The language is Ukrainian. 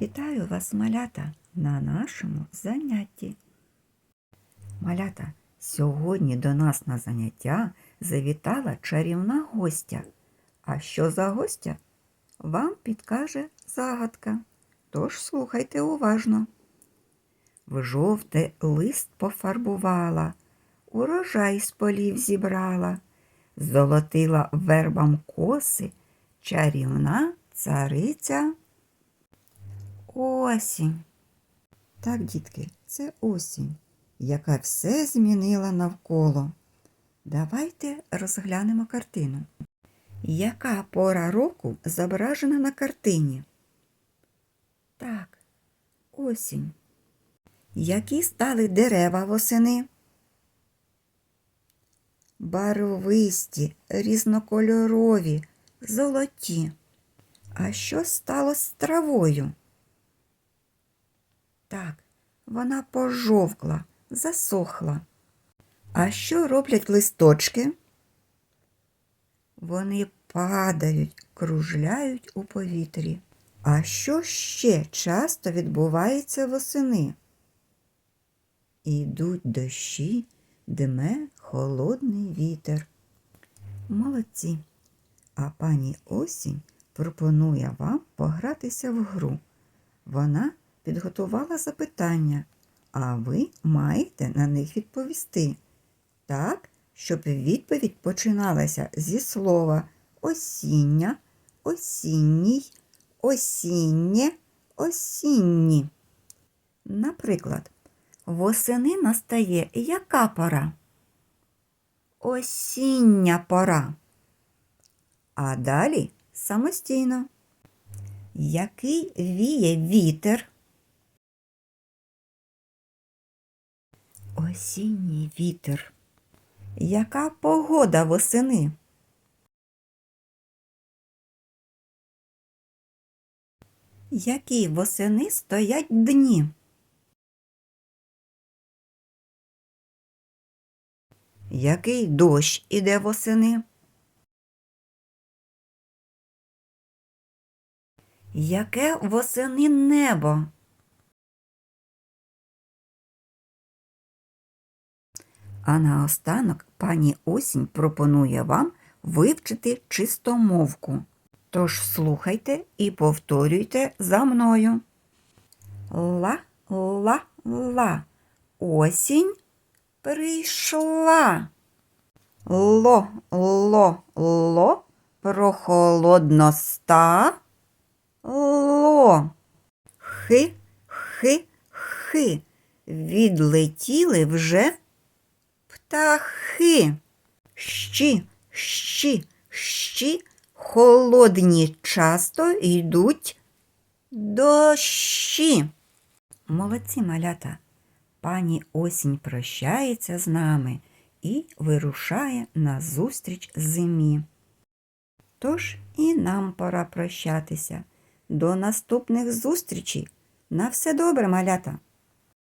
Вітаю вас, малята, на нашому занятті. Малята, сьогодні до нас на заняття завітала чарівна гостя. А що за гостя? Вам підкаже загадка. Тож слухайте уважно. В жовте лист пофарбувала, урожай з полів зібрала, золотила вербам коси, чарівна цариця. Осінь. Так, дітки, це осінь, яка все змінила навколо. Давайте розглянемо картину. Яка пора року зображена на картині? Так, осінь. Які стали дерева восени? Барвисті, різнокольорові, золоті. А що стало з травою? Так, вона пожовкла, засохла. А що роблять листочки? Вони падають, кружляють у повітрі. А що ще часто відбувається восени? Ідуть дощі, дме холодний вітер. Молодці. А пані осінь пропонує вам погратися в гру. Вона підготувала запитання, а ви маєте на них відповісти. Так, щоб відповідь починалася зі слова осіння, осінній, осіннє, осінні. Наприклад, восени настає яка пора? Осіння пора. А далі самостійно. Який віє вітер? Осінній вітер. Яка погода восени? Які восени стоять дні? Який дощ іде восени? Яке восени небо? А наостанок пані осінь пропонує вам вивчити чистомовку. Тож слухайте і повторюйте за мною. Ла, ла, ла. Осінь прийшла. Ло, ло, ло, прохолодно ста. Ло. Хи, хи, хи. Відлетіли вже птахи. Щі, щі, щі, холодні часто йдуть дощі. Молодці малята. Пані осінь прощається з нами і вирушає на зустріч зимі. Тож і нам пора прощатися. До наступних зустрічей. На все добре, малята!